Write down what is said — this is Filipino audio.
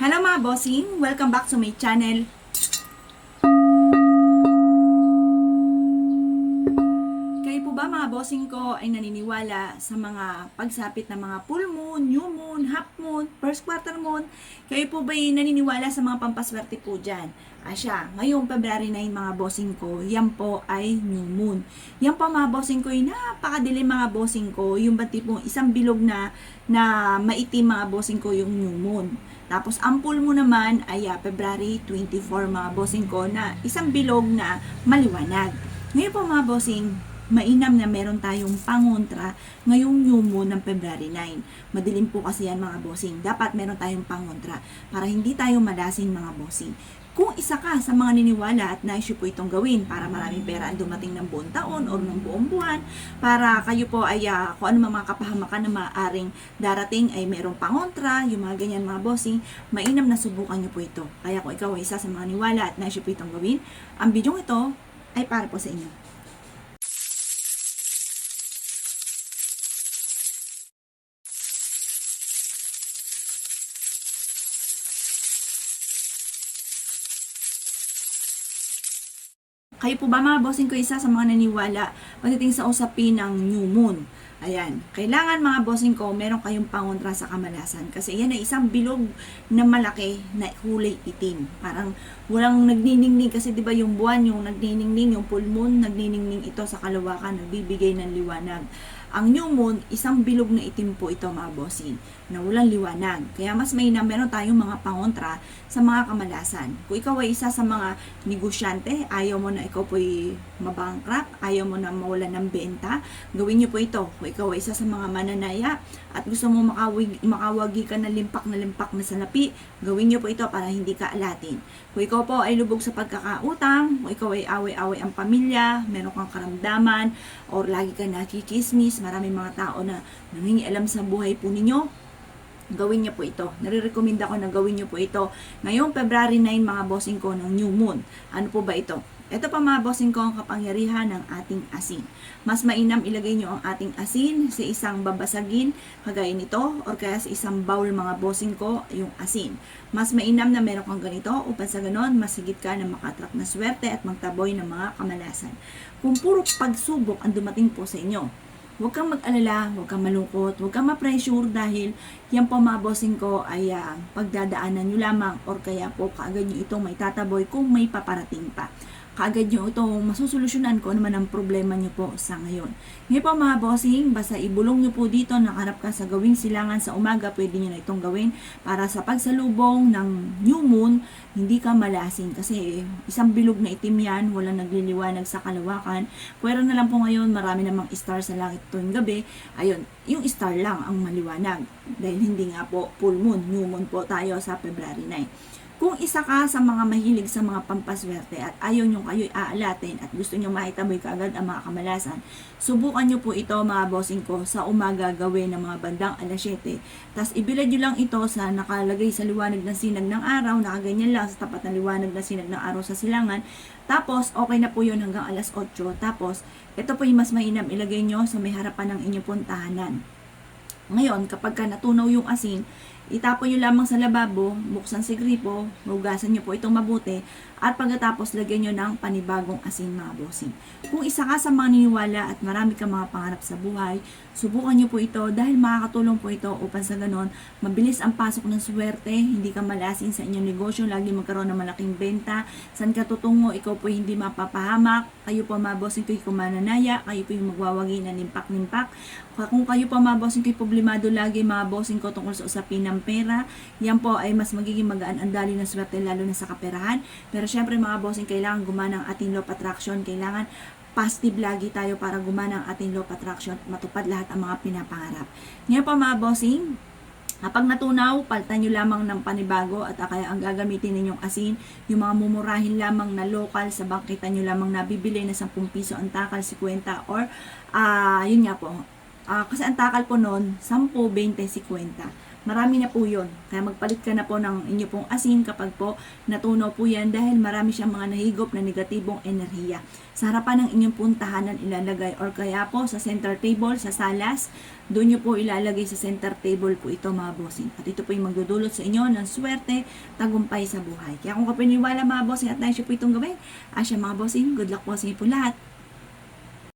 Hello mga bossing! Welcome back to my channel. Mga bossing ko ay naniniwala sa mga pagsapit ng mga full moon, new moon, half moon, first quarter moon? Kayo po ba ay naniniwala sa mga pampaswerte po dyan? Asya, ngayong February 9 mga bossing ko, yan po ay new moon. Yan po mga bossing ko, ay napakadilim mga bossing ko, yung ba tipong isang bilog na, na maitim mga bossing ko yung new moon. Tapos ang full mo naman ay ah, February 24 mga bossing ko na isang bilog na maliwanag. Ngayon po mga bossing, mainam na meron tayong pangontra ngayong new moon ng February 9. Madilim po kasi yan mga bossing. Dapat meron tayong pangontra para hindi tayo malasing mga bossing. Kung isa ka sa mga niniwala at naisyo po itong gawin para maraming pera ang dumating ng buong taon o ng buong buwan, para kayo po ay ah, kung ano mga kapahamakan na maaaring darating ay merong pangontra, yung mga ganyan mga bossing, mainam na subukan nyo po ito. Kaya kung ikaw ay isa sa mga niwala at naisyo po itong gawin, ang bidyong ito ay para po sa inyo. Kayo po ba mga bossing ko isa sa mga naniwala pagdating sa usapin ng new moon? Ayan, kailangan mga bossing ko, meron kayong pangontra sa kamalasan. Kasi yan ay isang bilog na malaki na kulay itim. Parang walang nagniningning kasi 'di ba yung buwan yung nagniningning, yung full moon nagniningning ito sa kalawakan, nagbibigay ng liwanag. Ang new moon, isang bilog na itim po ito mga bossing, na walang liwanag. Kaya mas may na meron tayong mga pangontra sa mga kamalasan. Kung ikaw ay isa sa mga negosyante, ayaw mo na ikaw po'y mabankrupt, ayaw mo na mawala ng benta, gawin niyo po ito. Kung ikaw ay isa sa mga mananaya at gusto mo makawig, makawagi ka na limpak na limpak na salapi, gawin niyo po ito para hindi ka alatin. Kung ikaw po ay lubog sa pagkakautang, kung ikaw ay away-away ang pamilya, meron kang karamdaman, or lagi ka nakikismis, maraming mga tao na nangingialam sa buhay po ninyo, gawin niyo po ito. Nare-recommend ako na gawin niyo po ito. Ngayong February 9 mga bossing ko ng new moon. Ano po ba ito? Ito pa mga bossing ko ang kapangyarihan ng ating asin. Mas mainam ilagay nyo ang ating asin sa isang babasagin kagaya nito or kaya sa isang bowl mga bossing ko yung asin. Mas mainam na meron kang ganito upang sa ganon masigit ka na makatrap na swerte at magtaboy ng mga kamalasan. Kung puro pagsubok ang dumating po sa inyo, Huwag kang mag-alala, huwag kang malungkot, huwag kang ma-pressure dahil yan po mga bossing ko ay ah, pagdadaanan nyo lamang or kaya po kaagad nyo itong may tataboy kung may paparating pa. Kaagad nyo itong masusolusyonan kung ano man ang problema nyo po sa ngayon. Ngayon po mga bossing, basta ibulong nyo po dito, nakarap ka sa gawing silangan sa umaga, pwede nyo na itong gawin para sa pagsalubong ng new moon, hindi ka malasing kasi isang bilog na itim yan, walang nagliliwanag sa kalawakan. Pwera na lang po ngayon, marami namang star sa langit tuwing gabi. Ayun, yung star lang ang maliwanag dahil hindi nga po full moon, new moon po tayo sa February 9. Kung isa ka sa mga mahilig sa mga pampaswerte at ayaw nyo kayo'y aalatin at gusto nyo mahitaboy kaagad ang mga kamalasan, subukan nyo po ito mga bossing ko sa umaga gawin ng mga bandang alas 7. Tapos ibilad nyo lang ito sa nakalagay sa liwanag ng sinag ng araw, nakaganyan lang sa tapat ng liwanag ng sinag ng araw sa silangan. Tapos okay na po yun hanggang alas 8. Tapos ito po yung mas mainam ilagay nyo sa may harapan ng inyong puntahanan. Ngayon, kapag ka natunaw yung asin, itapon nyo lamang sa lababo, buksan si gripo, hugasan nyo po itong mabuti, at pagkatapos lagyan nyo ng panibagong asin mga bossing. Kung isa ka sa mga niniwala at marami kang mga pangarap sa buhay, subukan nyo po ito dahil makakatulong po ito upang sa ganon, mabilis ang pasok ng swerte, hindi ka malasin sa inyong negosyo, lagi magkaroon ng malaking benta, saan ka tutungo, ikaw po hindi mapapahamak, kayo po mga bossing ko yung mananaya, kayo po yung magwawagi na nimpak-nimpak, kung kayo po mga bossing ko yung problemado lagi mga bossing ko tungkol sa usapin ng pera, yan po ay mas magiging magaan ang dali ng swerte lalo na sa kaperahan. Pero syempre mga bossing, kailangan gumana ang ating law of attraction, kailangan positive lagi tayo para gumana ang ating law of attraction at matupad lahat ang mga pinapangarap. Ngayon po mga bossing, Kapag natunaw, paltan nyo lamang ng panibago at kaya ang gagamitin ninyong asin, yung mga mumurahin lamang na local sa bangkita nyo lamang nabibili na 10 piso ang takal, 50 or ah yun nga po, Ah, kasi ang takal po noon, 10, 20, 50. Marami na po yun. Kaya magpalit ka na po ng inyo pong asin kapag po natunaw po yan dahil marami siyang mga nahigop na negatibong enerhiya. Sa harapan ng inyong pong tahanan ilalagay or kaya po sa center table, sa salas, doon nyo po ilalagay sa center table po ito mga bossing. At ito po yung magdudulot sa inyo ng swerte, tagumpay sa buhay. Kaya kung kapiniwala mga bossing at nais nyo po itong gawin, asya mga bossing, good luck po sa inyo po lahat.